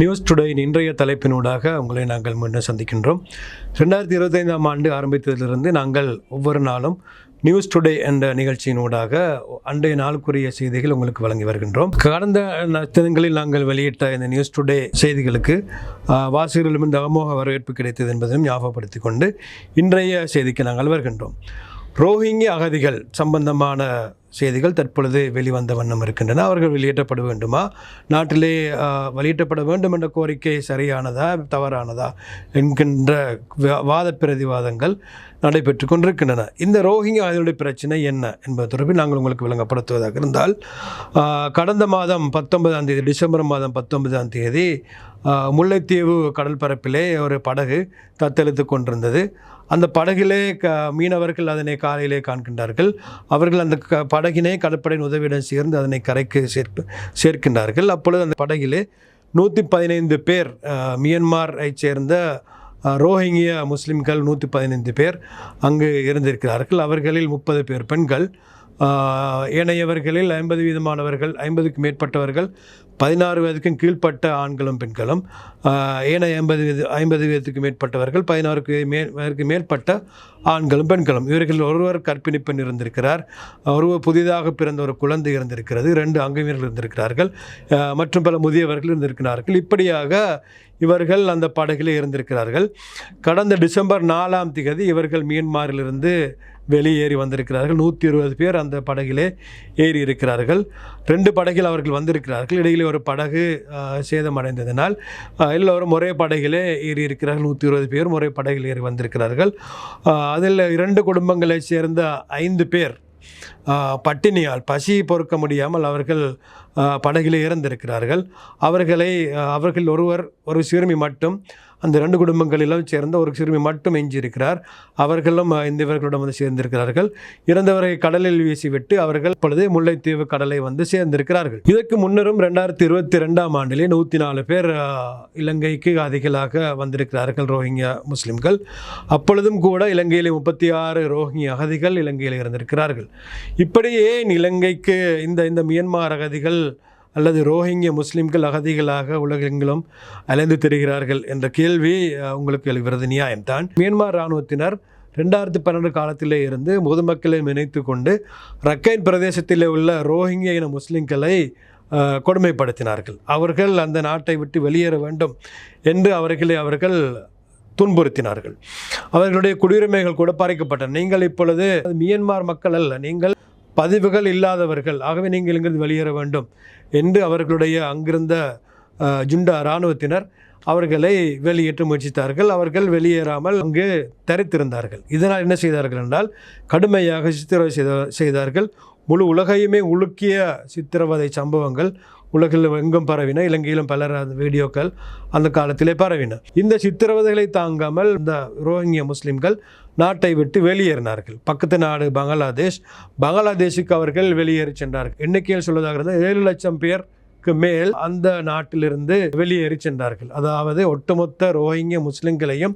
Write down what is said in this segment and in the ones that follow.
News டுடேயின் இன்றைய தலைப்பினூடாக உங்களை நாங்கள் மீண்டும் சந்திக்கின்றோம். ரெண்டாயிரத்தி இருபத்தைந்தாம் ஆண்டு ஆரம்பித்ததிலிருந்து நாங்கள் ஒவ்வொரு நாளும் நியூஸ் டுடே என்ற நிகழ்ச்சியினூடாக அன்றைய நாளுக்குரிய செய்திகள் உங்களுக்கு வழங்கி வருகின்றோம். கடந்த தினங்களில் நாங்கள் வெளியிட்ட இந்த நியூஸ் டுடே செய்திகளுக்கு வாசகர்களும் இந்த அமோக வரவேற்பு கிடைத்தது என்பதையும் ஞாபகப்படுத்தி கொண்டு இன்றைய செய்திக்கு நாங்கள் வருகின்றோம். ரோஹிங்கி அகதிகள் சம்பந்தமான செய்திகள் தற்பொழுது வெளிவந்த வண்ணம் இருக்கின்றன. அவர்கள் வெளியேற்றப்பட வேண்டுமா? நாட்டிலே வெளியிட்டப்பட வெளியேற்றப்பட வேண்டும் என்ற கோரிக்கை சரியானதா தவறானதா என்கின்ற வா- வாத பிரதிவாதங்கள் நடைபெற்று கொண்டிருக்கின்றன. இந்த ரோஹிங்கிய அதனுடைய பிரச்சனை என்ன என்பது தொடர்பில் நாங்கள் உங்களுக்கு விளங்கப்படுத்துவதாக இருந்தால் கடந்த மாதம் பத்தொன்பதாம் தேதி டிசம்பர் மாதம் பத்தொன்பதாம் தேதி முல்லைத்தீவு கடல் பரப்பிலே ஒரு படகு தத்தெழுத்து கொண்டிருந்தது. அந்த படகிலே க மீனவர்கள் அதனை காலையிலே காண்கின்றார்கள். அவர்கள் அந்த க படகினை கடற்படையின் உதவியுடன் சேர்ந்து அதனை கரைக்கு சேர்ப்பு சேர்க்கின்றார்கள். அப்பொழுது அந்த படகிலே நூற்றி பதினைந்து பேர் மியன்மாரை மியன்மாரைச் சேர்ந்த ரோஹிங்கிய முஸ்லிம்கள் நூற்றி பதினைந்து பேர் அங்கு இருந்திருக்கிறார்கள். அவர்களில் முப்பது பேர் பெண்கள். ஏனையவர்களில் ஐம்பது வீதமானவர்கள் ஐம்பதுக்கு மேற்பட்டவர்கள் பதினாறு வயதுக்கும் கீழ்ப்பட்ட ஆண்களும் பெண்களும் ஏனைய ஐம்பது வீத ஐம்பது வீதத்துக்கு மேற்பட்டவர்கள் பதினாறுக்கு மே வயதுக்கு மேற்பட்ட ஆண்களும் பெண்களும். இவர்கள் ஒருவர் கற்பிணி பெண் இருந்திருக்கிறார். ஒருவர் புதிதாக பிறந்த ஒரு குழந்தை இருந்திருக்கிறது. ரெண்டு அங்கவீரர்கள் இருந்திருக்கிறார்கள். மற்றும் பல முதியவர்கள் இருந்திருக்கிறார்கள். இப்படியாக இவர்கள் அந்த படகிலே இருந்திருக்கிறார்கள். கடந்த டிசம்பர் நாலாம் திகதி இவர்கள் மியன்மாரிலிருந்து வெளியேறி வந்திருக்கிறார்கள். நூற்றி இருபது பேர் அந்த படகிலே ஏறி இருக்கிறார்கள் ரெண்டு படகில் அவர்கள் வந்திருக்கிறார்கள். இடையிலே ஒரு படகு சேதமடைந்ததினால் எல்லோரும் ஒரே படகிலே ஏறி இருக்கிறார்கள் நூற்றி இருபது பேர் ஒரே படகில் ஏறி வந்திருக்கிறார்கள். அதில் இரண்டு குடும்பங்களைச் சேர்ந்த ஐந்து பேர் பட்டினியால் பசி பொறுக்க முடியாமல் அவர்கள் படகில் படகிலே இறந்திருக்கிறார்கள். அவர்களை அவர்கள் ஒருவர் ஒரு சிறுமி மட்டும் அந்த ரெண்டு குடும்பங்களிலும் சேர்ந்த ஒரு சிறுமி மட்டும் எஞ்சியிருக்கிறார். அவர்களும் இந்த இவர்களிடம் வந்து சேர்ந்திருக்கிறார்கள். இறந்தவரை கடலில் வீசிவிட்டு அவர்கள் இப்பொழுது முல்லைத்தீவு கடலை வந்து சேர்ந்திருக்கிறார்கள். இதற்கு முன்னரும் ரெண்டாயிரத்தி இருபத்தி ரெண்டாம் ஆண்டிலே நூற்றி நாலு பேர் இலங்கைக்கு அதிகளாக வந்திருக்கிறார்கள் ரோஹிங்கியா முஸ்லிம்கள். அப்பொழுதும் கூட இலங்கையிலே முப்பத்தி ஆறு ரோஹிங்கிய அகதிகள் இலங்கையில் இருந்திருக்கிறார்கள். இப்படி ஏன் இலங்கைக்கு இந்த இந்த மியன்மார் அகதிகள் அல்லது ரோஹிங்கிய முஸ்லீம்கள் அகதிகளாக உலகெங்கிலும் அலைந்து திரிகிறார்கள் என்ற கேள்வி உங்களுக்கு எழுகிறது நியாயம்தான். மியான்மர் இராணுவத்தினர் ரெண்டாயிரத்தி பன்னெண்டு காலத்திலே இருந்து பொதுமக்களை நினைத்து கொண்டு ரக்கைன் பிரதேசத்தில் உள்ள ரோஹிங்கிய இன முஸ்லீம்களை கொடுமைப்படுத்தினார்கள். அவர்கள் அந்த நாட்டை விட்டு வெளியேற வேண்டும் என்று அவர்களை அவர்கள் துன்புறுத்தினார்கள். அவர்களுடைய குடியுரிமைகள் கூட பறிக்கப்பட்டன. நீங்கள் இப்பொழுது மியன்மார் மக்கள் அல்ல நீங்கள் பதிவுகள் இல்லாதவர்கள். ஆகவே நீங்கள் இங்கிருந்து வெளியேற வேண்டும். என்று அவர்களுடைய அங்கிருந்த ஜுண்டா இராணுவத்தினர் அவர்களை வெளியேற்ற முயற்சித்தார்கள். அவர்கள் வெளியேறாமல் அங்கு தரித்திருந்தார்கள். இதனால் என்ன செய்தார்கள் என்றால் கடுமையாக சித்திரவதை செய்த செய்தார்கள். முழு உலகையுமே உலுக்கிய சித்திரவதை சம்பவங்கள் உலகில் எங்கும் பரவின. இலங்கையிலும் பலர் அந்த வீடியோக்கள் அந்த காலத்திலே பரவின. இந்த சித்திரவதைகளை தாங்காமல் இந்த ரோஹிங்கிய முஸ்லிம்கள் நாட்டை விட்டு வெளியேறினார்கள். பக்கத்து நாடு பங்களாதேஷ். பங்களாதேஷுக்கு அவர்கள் வெளியேறி சென்றார்கள். எண்ணிக்கையில் சொல்வதாக இருந்தால் ஏழு லட்சம் பேருக்கு மேல் அந்த நாட்டிலிருந்து வெளியேறி சென்றார்கள். அதாவது ஒட்டுமொத்த ரோஹிங்கிய முஸ்லிம்களையும்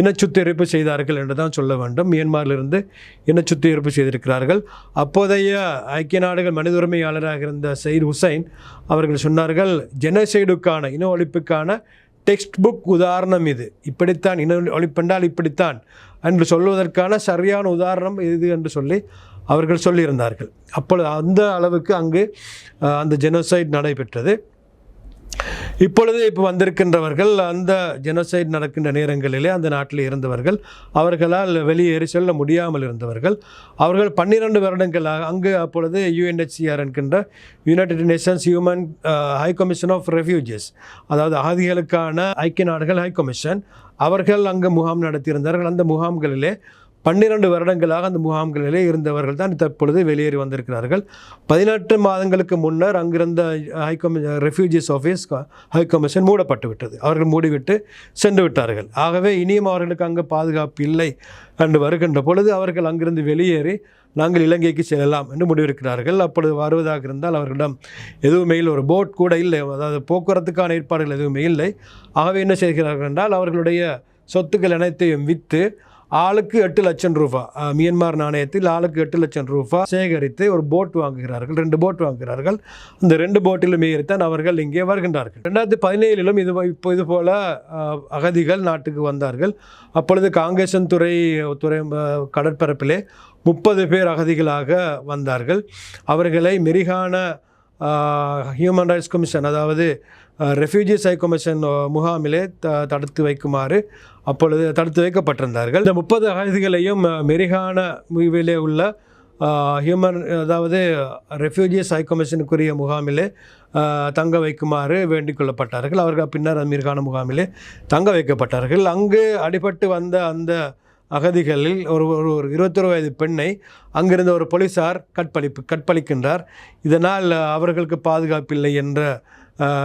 இனச்சுத்திகரிப்பு செய்தார்கள் என்று தான் சொல்ல வேண்டும். மியான்மரிலிருந்து இனச்சுத்திகரிப்பு செய்திருக்கிறார்கள். அப்போதைய ஐக்கிய நாடுகள் மனித உரிமையாளராக இருந்த சயித் ஹுசைன் அவர்கள் சொன்னார்கள் ஜெனசைடுக்கான இன ஒழிப்புக்கான டெக்ஸ்ட் புக் உதாரணம் இது. இப்படித்தான் இன ஒழிப்பென்றால் இப்படித்தான். என்று சொல்வதற்கான சரியான உதாரணம் இது என்று சொல்லி அவர்கள் சொல்லியிருந்தார்கள். அப்பொழுது அந்த அளவுக்கு அங்கு அந்த ஜெனோசைட் நடைபெற்றது. இப்பொழுது இப்போ வந்திருக்கின்றவர்கள் அந்த ஜெனோசைட் நடக்கின்ற நேரங்களிலே அந்த நாட்டில் இருந்தவர்கள் அவர்களால் வெளியேறி செல்ல முடியாமல் இருந்தவர்கள் அவர்கள் பன்னிரண்டு வருடங்களாக அங்கு அப்பொழுது யுஎன்ஹெச்சிஆர் என்கின்ற United Nations Human High Commission of Refugees அதாவது அகதிகளுக்கான ஐக்கிய நாடுகள் ஹை கமிஷன் அவர்கள் அங்கு முகாம் நடத்தியிருந்தார்கள். அந்த முகாம்களிலே பன்னிரண்டு வருடங்களாக அந்த முகாம்களிலே இருந்தவர்கள் தான் தற்பொழுது வெளியேறி வந்திருக்கிறார்கள். பதினெட்டு மாதங்களுக்கு முன்னர் அங்கிருந்த ஹை கமி ரெஃப்யூஜிஸ் ஆஃபீஸ் ஹை கமிஷன் மூடப்பட்டு விட்டது. அவர்கள் மூடிவிட்டு சென்று விட்டார்கள். ஆகவே இனியும் அவர்களுக்கு அங்கே பாதுகாப்பு இல்லை என்று வருகின்ற பொழுது அவர்கள் அங்கிருந்து வெளியேறி நாங்கள் இலங்கைக்கு செல்லலாம் என்று முடிவெடுக்கிறார்கள். அப்பொழுது வருவதாக இருந்தால் அவர்களிடம் எதுவுமே இல்லை. ஒரு போட் கூட இல்லை. அதாவது போக்குவரத்துக்கான ஏற்பாடுகள் எதுவுமே இல்லை. ஆகவே என்ன செய்கிறார்கள் என்றால் அவர்களுடைய சொத்துக்கள் அனைத்தையும் விற்று ஆளுக்கு எட்டு லட்சம் ரூபா. மியன்மார் நாணயத்தில் ஆளுக்கு எட்டு லட்சம் ரூபா சேகரித்து ஒரு போட் வாங்குகிறார்கள். ரெண்டு போட் வாங்குகிறார்கள். அந்த ரெண்டு போட்டிலும் ஏறித்தான் அவர்கள் இங்கே வருகின்றார்கள். ரெண்டாயிரத்தி பதினேழிலும் இது இப்போ இது போல அகதிகள் நாட்டுக்கு வந்தார்கள். அப்பொழுது காங்கேசன் துறை துறை கடற்பரப்பிலே முப்பது பேர் அகதிகளாக வந்தார்கள். அவர்களை மெரிகான ஹியூமன் ரைட்ஸ் கமிஷன் அதாவது ரெஃப்யூஜிஸ் ஹை கமிஷன் முகாமிலே த தடுத்து வைக்குமாறு அப்பொழுது தடுத்து வைக்கப்பட்டிருந்தார்கள் இந்த முப்பது அகதிகளையும் மெரிகான முடிவிலே உள்ள ஹியூமன் அதாவது ரெஃப்யூஜிஸ் ஹை கமிஷனுக்குரிய முகாமிலே தங்க வைக்குமாறு வேண்டிக் கொள்ளப்பட்டார்கள் அவர்கள் பின்னர் அமீர்கான முகாமிலே தங்க வைக்கப்பட்டார்கள் அங்கு அடிபட்டு வந்த அந்த அகதிகளில் ஒரு ஒரு ஒரு இருபத்தொரு வயது பெண்ணை அங்கிருந்த ஒரு போலீசார் கற்பழிப்பு கற்பழிக்கின்றார். இதனால் அவர்களுக்கு பாதுகாப்பில்லை என்ற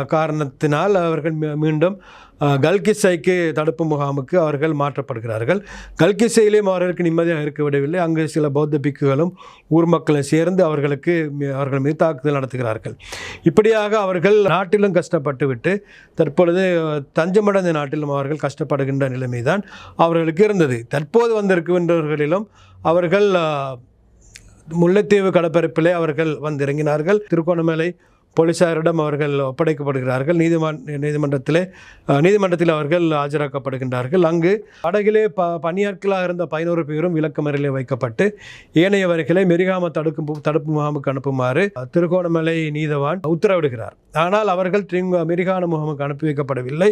காரணத்தினால் அவர்கள் மீ- மீண்டும் கல்கிசைக்கு தடுப்பு முகாமுக்கு அவர்கள் மாற்றப்படுகிறார்கள். கல்கிசையிலேயும் அவர்களுக்கு நிம்மதியாக இருக்க விடவில்லை. அங்கு சில பௌத்த பிக்குகளும் ஊர் மக்களும் சேர்ந்து அவர்களுக்கு அவர்கள் மீது தாக்குதல் நடத்துகிறார்கள். இப்படியாக அவர்கள் நாட்டிலும் கஷ்டப்பட்டு விட்டு தற்பொழுது தஞ்சமடைந்த நாட்டிலும் அவர்கள் கஷ்டப்படுகின்ற நிலைமைதான் அவர்களுக்கு இருந்தது. தற்போது வந்திருக்கின்றவர்களிலும் அவர்கள் முல்லைத்தீவு கடற்பரப்பிலே அவர்கள் வந்திறங்கினார்கள். திருகோணமலை போலீசாரிடம் அவர்கள் ஒப்படைக்கப்படுகிறார்கள். நீதிமன் நீதிமன்றத்திலே நீதிமன்றத்தில் அவர்கள் ஆஜராக்கப்படுகின்றார்கள். அங்கு படகிலே ப பணியாட்களாக இருந்த பதினோரு பேரும் விளக்கமறையிலே வைக்கப்பட்டு ஏனையவர்களை மெரிகாம தடுக்கும் தடுப்பு முகாமுக்கு அனுப்புமாறு திருகோணமலை நீதவான் உத்தரவிடுகிறார். ஆனால் அவர்கள் திரிங்க மெரிகான முகாமுக்கு அனுப்பி வைக்கப்படவில்லை.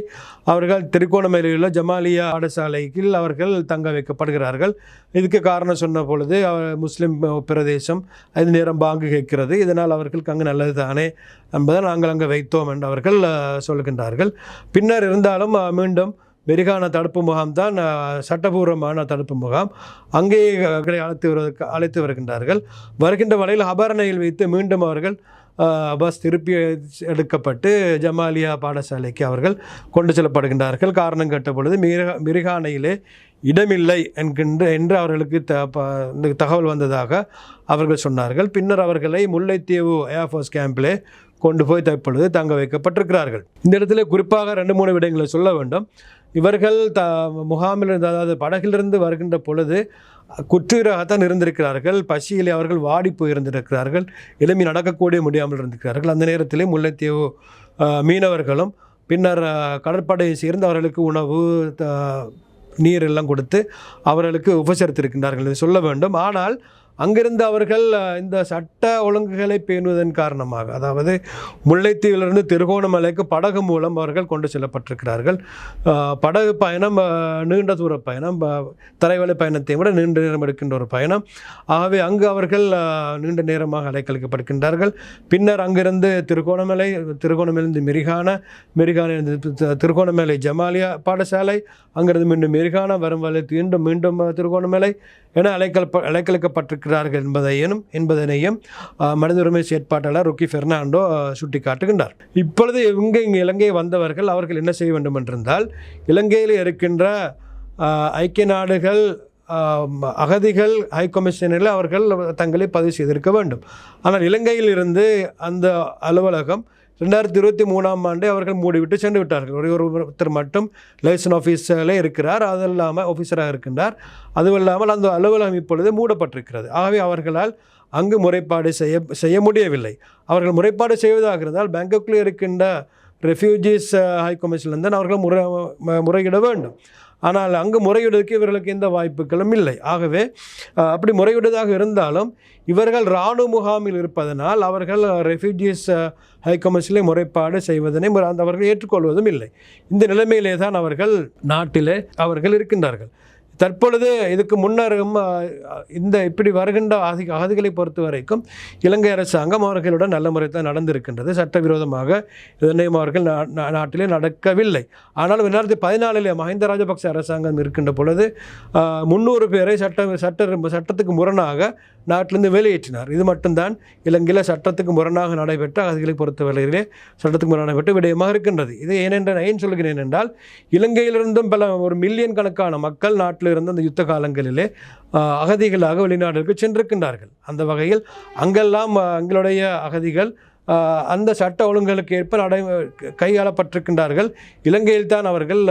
அவர்கள் திருகோணமலையில் உள்ள ஜமாலியா பாடசாலையில் அவர்கள் தங்க வைக்கப்படுகிறார்கள். இதுக்கு காரணம் சொன்ன பொழுது முஸ்லீம் பிரதேசம் அது நேரம் பாங்கு கேட்கிறது. இதனால் அவர்களுக்கு அங்கு நல்லது தானே என்பதை நாங்கள் அங்கே வைத்தோம் என்று அவர்கள் சொல்கின்றார்கள். பின்னர் இருந்தாலும் மீண்டும் மெரிகான தடுப்பு முகாம் தான் சட்டபூர்வமான தடுப்பு முகாம். அங்கே அழைத்து வருவதற்கு அழைத்து வருகின்றார்கள். வருகின்ற வழியில் அபரணையில் வைத்து மீண்டும் அவர்கள் பஸ் திருப்பி எடுக்கப்பட்டு ஜமாலியா பாடசாலைக்கு அவர்கள் கொண்டு செல்லப்படுகின்றார்கள். காரணம் கேட்ட பொழுது மிருக மிருகானையிலே இடமில்லை என்கின்ற என்று அவர்களுக்கு த ப- இந்த தகவல் வந்ததாக அவர்கள் சொன்னார்கள். பின்னர் அவர்களை முல்லைத்தீவு ஏர்ஃபோர்ஸ் கேம்பிலே கொண்டு போய் தற்பொழுது தங்க வைக்கப்பட்டிருக்கிறார்கள். இந்த இடத்துல குறிப்பாக ரெண்டு மூணு விடயங்களை சொல்ல வேண்டும். இவர்கள் த முகாமில் இருந்து அதாவது படகிலிருந்து வருகின்ற பொழுது குற்றுயிராகத்தான் இருந்திருக்கிறார்கள். பசியிலே அவர்கள் வாடி போயிருந்திருக்கிறார்கள். எளிமை நடக்கக்கூடிய முடியாமல் இருந்திருக்கிறார்கள். அந்த நேரத்திலே முல்லைத்தீவு மீனவர்களும் பின்னர் கடற்படையை சேர்ந்து அவர்களுக்கு உணவு த- நீர் எல்லாம் கொடுத்து அவர்களுக்கு உபசரித்திருக்கின்றார்கள். என்று சொல்ல வேண்டும். ஆனால் அங்கிருந்து அவர்கள் இந்த சட்ட ஒழுங்குகளை பேணுவதன் காரணமாக அதாவது முல்லைத்தீவிலிருந்து திருகோணமலைக்கு படகு மூலம் அவர்கள் கொண்டு செல்லப்பட்டிருக்கிறார்கள். படகு பயணம் நீண்ட தூர பயணம் அஹ், தரைவழி பயணத்தை விட நீண்ட நேரம் எடுக்கின்ற ஒரு பயணம். ஆகவே அங்கு அவர்கள் நீண்ட நேரமாக அலைக்கழிக்கப்படுகின்றார்கள். பின்னர் அங்கிருந்து திருகோணமலை திருகோணமலையிலிருந்து மிரிகான மிரிகானிலிருந்து திருகோணமலை ஜமாலியா பாடசாலை அங்கிருந்து மீண்டும் மிரிகான வரும் வழி மீண்டும் மீண்டும் திருகோணமலை என அலைக்கல் இருக்கிறார்கள் என்பதையும் என்பதனையும் மனித உரிமை செயற்பாட்டாளர் ருக்கி பெர்னாண்டோ சுட்டி சுட்டிக்காட்டுகின்றார். இப்பொழுது இவங்க இங்கே இலங்கை வந்தவர்கள் அவர்கள் என்ன செய்ய வேண்டும் என்றிருந்தால் இலங்கையில் இருக்கின்ற ஐக்கிய நாடுகள் அகதிகள் ஹை கமிஷனில் அவர்கள் தங்களை பதிவு செய்திருக்க வேண்டும். ஆனால் இலங்கையில் இருந்து அந்த அலுவலகம் ரெண்டாயிரத்தி இருபத்தி மூணாம் ஆண்டு அவர்கள் மூடிவிட்டு சென்று விட்டார்கள் ஒரே ஒரு ஒருத்தர் மட்டும் லைசன் ஆஃபீஸரில் இருக்கிறார். அது இல்லாமல் ஆஃபீஸராக இருக்கின்றார். அதுவும் இல்லாமல் அந்த அலுவலகம் இப்பொழுது மூடப்பட்டிருக்கிறது. ஆகவே அவர்களால் அங்கு முறைப்பாடு செய்ய செய்ய முடியவில்லை. அவர்கள் முறைப்பாடு செய்வதாக இருந்தால் பேங்காக்கில் இருக்கின்ற ரெஃப்யூஜிஸ் ஹை கமிஷன்லேருந்து அவர்கள் முறை முறையிட வேண்டும். ஆனால் அங்கு முறையிடுவதற்கு இவர்களுக்கு எந்த வாய்ப்புகளும் இல்லை. ஆகவே அப்படி முறையிடுவதாக இருந்தாலும் இவர்கள் இராணுவ முகாமில் இருப்பதனால் அவர்கள் ரெஃப்யூஜிஸ் ஹை முறைப்பாடு செய்வதனை அந்த அவர்கள் ஏற்றுக்கொள்வதும் இல்லை. இந்த நிலைமையிலே தான் அவர்கள் நாட்டிலே அவர்கள் இருக்கின்றார்கள். தற்பொழுது இதுக்கு முன்னரும் இந்த இப்படி வருகின்ற ஆதி ஆதிகளை பொறுத்த வரைக்கும் இலங்கை அரசாங்கம் அவர்களுடன் நல்ல முறை தான் நடந்திருக்கின்றது. சட்டவிரோதமாக இதனையும் அவர்கள் நா- நாட்டிலே நடக்கவில்லை. ஆனால் ரெண்டாயிரத்தி பதினாலிலே மஹிந்த ராஜபக்ச அரசாங்கம் இருக்கின்ற பொழுது முந்நூறு பேரை சட்ட சட்ட சட்டத்துக்கு முரணாக நாட்டிலிருந்து வெளியேற்றினார். இது மட்டும்தான் இலங்கையில் சட்டத்துக்கு முரணாக நடைபெற்ற அகதிகளை பொறுத்தவரையிலே சட்டத்துக்கு முரணாக நடைபெற்ற விடயமாக இருக்கின்றது. இது ஏனென்ற ஏன் சொல்கிறேன் என்றால் இலங்கையிலிருந்தும் பல ஒரு மில்லியன் கணக்கான மக்கள் நாட்டில் இருந்து அந்த யுத்த காலங்களிலே அகதிகளாக வெளிநாடுகளுக்கு சென்றிருக்கின்றார்கள். அந்த வகையில் அங்கெல்லாம் எங்களுடைய அகதிகள் அந்த சட்ட ஒழுங்குகளுக்கு ஏற்ப நடை கையாளப்பட்டிருக்கின்றார்கள். இலங்கையில் தான் அவர்கள்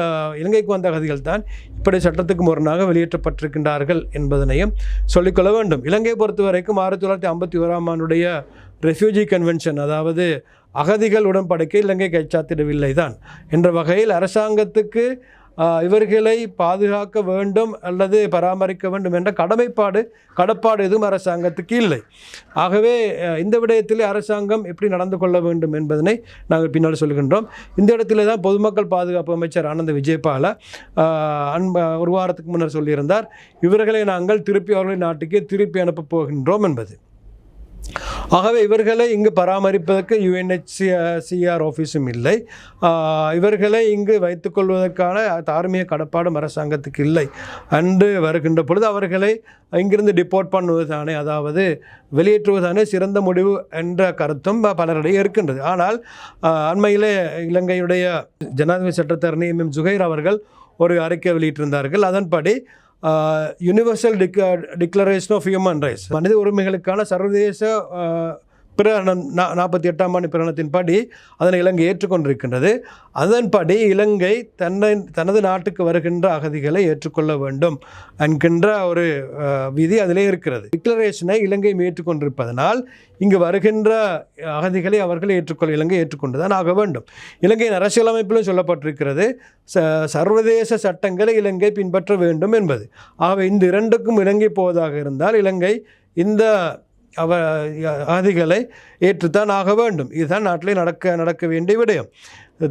இலங்கைக்கு வந்த அகதிகள் தான் இப்படி சட்டத்துக்கு முரணாக வெளியேற்றப்பட்டிருக்கின்றார்கள் என்பதனையும் சொல்லிக்கொள்ள வேண்டும். இலங்கையை பொறுத்த வரைக்கும் ஆயிரத்தி தொள்ளாயிரத்தி ஐம்பத்தி ஓராம் ஆண்டுடைய ரெஃப்யூஜி கன்வென்ஷன் அதாவது அகதிகள் உடன்படிக்கை இலங்கை கைச்சாத்திடவில்லை தான் என்ற வகையில் அரசாங்கத்துக்கு இவர்களை பாதுகாக்க வேண்டும் அல்லது பராமரிக்க வேண்டும் என்ற கடமைப்பாடு கடப்பாடு எதுவும் அரசாங்கத்துக்கு இல்லை. ஆகவே இந்த விடயத்தில் அரசாங்கம் எப்படி நடந்து கொள்ள வேண்டும் என்பதனை நாங்கள் பின்னால் சொல்கின்றோம். இந்த இடத்துல தான் பொதுமக்கள் பாதுகாப்பு அமைச்சர் ஆனந்த விஜயபால அன்ப ஒரு வாரத்துக்கு முன்னர் சொல்லியிருந்தார் இவர்களை நாங்கள் திருப்பி அவர்களின் நாட்டுக்கே திருப்பி அனுப்பப் போகின்றோம் என்பது. ஆகவே இவர்களை இங்கு பராமரிப்பதற்கு யுஎன்ஹெச்சிஆர் ஆஃபீஸும் இல்லை. இவர்களை இங்கு வைத்துக்கொள்வதற்கான தார்மீக கடப்பாடும் அரசாங்கத்துக்கு இல்லை. அன்று வருகின்ற பொழுது அவர்களை இங்கிருந்து டிப்போர்ட் பண்ணுவது தானே அதாவது வெளியேற்றுவதானே சிறந்த முடிவு என்ற கருத்தும் பலரிடையே இருக்கின்றது. ஆனால் அண்மையிலே இலங்கையுடைய ஜனாதிபதி சட்டத்தரணி எம் எம். ஜுகைர் அவர்கள் ஒரு அறிக்கை வெளியிட்டிருந்தார்கள். அதன்படி Universal Declaration of Human Rights மனித உரிமைகளுக்கான சர்வதேச பிரகடனம் நா நாற்பத்தி எட்டாம் ஆண்டு பிரகடனத்தின்படி அதனை இலங்கை ஏற்றுக்கொண்டிருக்கின்றது. அதன்படி இலங்கை தன்னை தனது நாட்டுக்கு வருகின்ற அகதிகளை ஏற்றுக்கொள்ள வேண்டும் என்கின்ற ஒரு விதி அதிலே இருக்கிறது. டிக்ளரேஷனை இலங்கை ஏற்றுக்கொண்டிருப்பதனால் இங்கு வருகின்ற அகதிகளை அவர்கள் ஏற்றுக்கொள்ள இலங்கை ஏற்றுக்கொண்டுதான் ஆக வேண்டும். இலங்கையின் அரசியலமைப்பிலும் சொல்லப்பட்டிருக்கிறது ச சர்வதேச சட்டங்களை இலங்கை பின்பற்ற வேண்டும் என்பது. ஆகவே இந்த இரண்டுக்கும் இலங்கை போவதாக இருந்தால் இலங்கை இந்த அவ அகதிகளை ஏற்றுத்தான் ஆக வேண்டும். இதுதான் நாட்டிலே நடக்க நடக்க வேண்டிய விடயம்.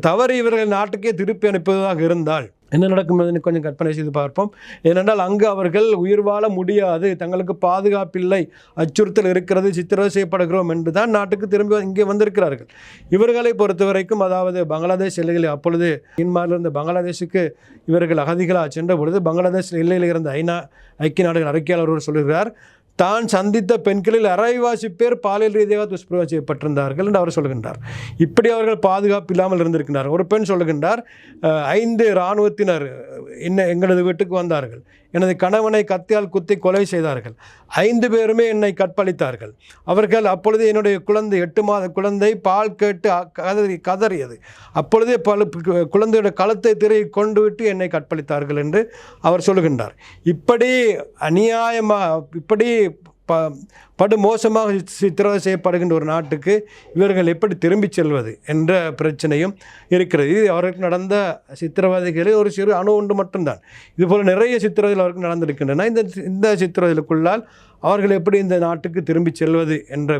தவறு இவர்கள் நாட்டுக்கே திருப்பி அனுப்புவதாக இருந்தால் என்ன நடக்கும் என்பதை கொஞ்சம் கற்பனை செய்து பார்ப்போம். ஏனென்றால் அங்கு அவர்கள் உயிர் வாழ முடியாது. தங்களுக்கு பாதுகாப்பில்லை. அச்சுறுத்தல் இருக்கிறது. சித்திரவதை செய்யப்படுகிறோம் என்று தான் நாட்டுக்கு திரும்பி இங்கே வந்திருக்கிறார்கள். இவர்களை பொறுத்த வரைக்கும் அதாவது பங்களாதேஷ் எல்லைகளில் அப்பொழுது மியான்மரில் இருந்த பங்களாதேஷுக்கு இவர்கள் அகதிகளாக சென்ற பொழுது பங்களாதேஷ் எல்லையில் இருந்த ஐநா ஐக்கிய நாடுகள் அறிக்கையாளர் ஒருவர் சொல்கிறார் தான் சந்தித்த பெண்களில் அரைவாசி பேர் பாலியல் ரீதியாக துஷ்பிரயோகம் செய்யப்பட்டிருந்தார்கள் என்று அவர் சொல்கின்றார். இப்படி அவர்கள் பாதுகாப்பு இல்லாமல் இருந்திருக்கின்றார் ஒரு பெண் சொல்கின்றார் ஐந்து இராணுவத்தினர் என்ன எங்களது வீட்டுக்கு வந்தார்கள். எனது கணவனை கத்தியால் குத்தி கொலை செய்தார்கள். ஐந்து பேருமே என்னை கற்பழித்தார்கள். அவர்கள் அப்பொழுது என்னுடைய குழந்தை எட்டு மாத குழந்தை பால் கேட்டு அ- கதறி கதறியது. அப்பொழுதே பல குழந்தையோட கழுத்தை திரையை கொண்டு விட்டு என்னை கற்பழித்தார்கள் என்று அவர் சொல்லுகின்றார் இப்படி அநியாயமாக இப்படி ப படு மோசமாக சித்திரவதை செய்யப்படுகின்ற ஒரு நாட்டுக்கு இவர்கள் எப்படி திரும்பிச் செல்வது என்ற பிரச்சனையும் இருக்கிறது. இது அவருக்கு நடந்த சித்திரவதைகளில் ஒரு சிறு அணு ஒன்று மட்டும்தான். இதுபோல் நிறைய சித்திரவதைகள் அவருக்கு நடந்திருக்கின்றன. இந்த இந்த சித்திரவதைகளுக்குள்ளால் அவர்கள் எப்படி இந்த நாட்டுக்கு திரும்பிச் செல்வது என்ற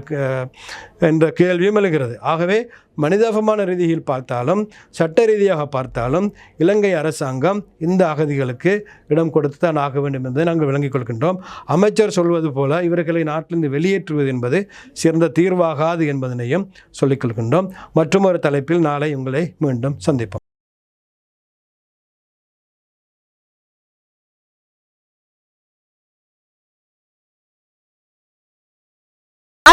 என்ற கேள்வியும் எழுகிறது. ஆகவே மனிதாபமான ரீதியில் பார்த்தாலும் சட்ட ரீதியாக பார்த்தாலும் இலங்கை அரசாங்கம் இந்த அகதிகளுக்கு இடம் கொடுத்து தான் ஆக வேண்டும் என்பதை நாங்கள் விளங்கிக் கொள்கின்றோம். அமைச்சர் சொல்வது போல இவர்களை நாட்டிலிருந்து வெளியேற்றுவது என்பது சிறந்த தீர்வாகாது என்பதனையும் சொல்லிக் கொள்கின்றோம். மற்றும் ஒரு தலைப்பில் நாளை உங்களை மீண்டும் சந்திப்போம்.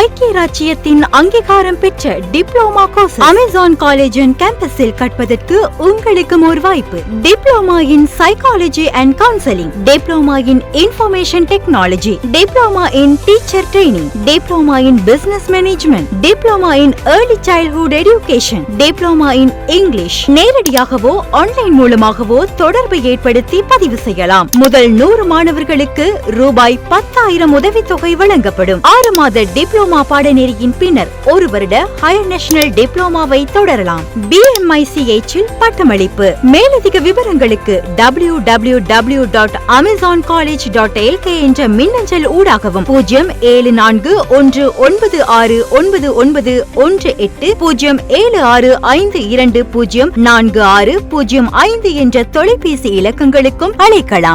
ஐக்கிய ராஜ்யத்தின் அங்கீகாரம் பெற்ற diploma course. Amazon college and கேம்பஸில் கற்பதற்கு உங்களுக்கும் ஒரு வாய்ப்பு. Diploma in psychology and counselling diploma in information technology diploma in teacher training diploma in business management diploma in early childhood education diploma in English நேரடியாகவோ ஆன்லைன் மூலமாகவோ தொடர்பு ஏற்படுத்தி பதிவு செய்யலாம். முதல் நூறு மாணவர்களுக்கு ரூபாய் பத்தாயிரம் உதவித்தொகை வழங்கப்படும். ஆறு மாத டிப்ளோமா பாடநெறியின் பின்னர் ஒரு வருட ஹையர் நேஷனல் டிப்ளோமாவை தொடரலாம். பிஎம்ஐசிஎச் பட்டமளிப்பு. மேலதிக விவரங்களுக்கு W W W dot Amazon college dot LK என்ற மின்னஞ்சல் ஊடாகவும் பூஜ்ஜியம் ஏழு நான்கு ஒன்று ஒன்பது ஆறு ஒன்பது ஒன்பது ஒன்று எட்டு பூஜ்ஜியம் ஏழு ஆறு ஐந்து இரண்டு பூஜ்ஜியம் நான்கு ஆறு பூஜ்ஜியம் ஐந்து என்ற தொலைபேசி இலக்கங்களுக்கும் அழைக்கலாம்.